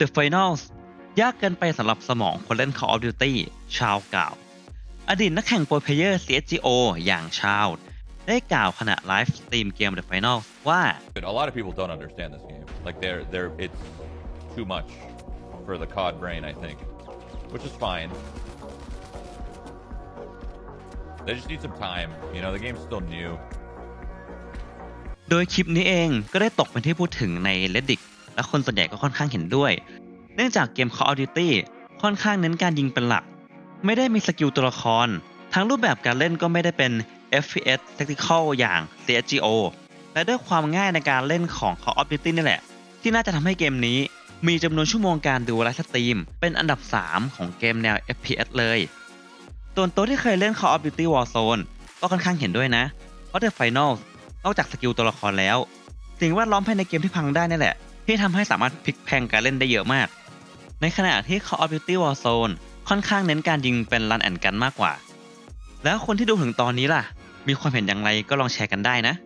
The Finals ยากเกินไปสำหรับสมองคนเล่น Call of Duty ชาวเก่าอดีตนักแข่งโปรเพเยอร์ CSGO อย่างชาวได้กล่าวขณะไลฟ์สตรีมเกม The Finals ว่า But a lot of people don't understand this game. Like they're they're it's too much for the COD brain, I think, which is fine. They just need some time. You know, the game's still new. โดยคลิปนี้เองก็ได้ตกเป็นที่พูดถึงใน Reddit และคนส่วนใหญ่ก็ค่อนข้างเห็นด้วย เนื่องจากเกม Call of Duty ค่อนข้างเน้นการยิงเป็นหลัก ไม่ได้มีสกิลตัวละคร ทั้งรูปแบบการเล่นก็ไม่ได้เป็น FPS Tactical อย่าง CSGO และด้วยความง่ายในการเล่นของ Call of Duty นี่แหละ ที่น่าจะทำให้เกมนี้ มีจำนวนชั่วโมงการดูไลฟ์สตรีม เป็นอันดับ 3 ของเกมแนว FPS เลยตัวนตัวที่เคยเล่น Call of Duty Warzone ก็ค่อนข้างเห็นด้วยนะ เพราะ The Final นอกจากสกิลตัวละครแล้ว สิ่งแวดล้อมภายในเกมที่พังได้นี่แหละ ที่ทำให้สามารถพลิกแพลงการเล่นได้เยอะมาก ในขณะที่ Call of Duty Warzone ค่อนข้างเน้นการยิงเป็นรันแอนกันมากกว่า แล้วคนที่ดูถึงตอนนี้ล่ะ มีความเห็นอย่างไรก็ลองแชร์กันได้นะ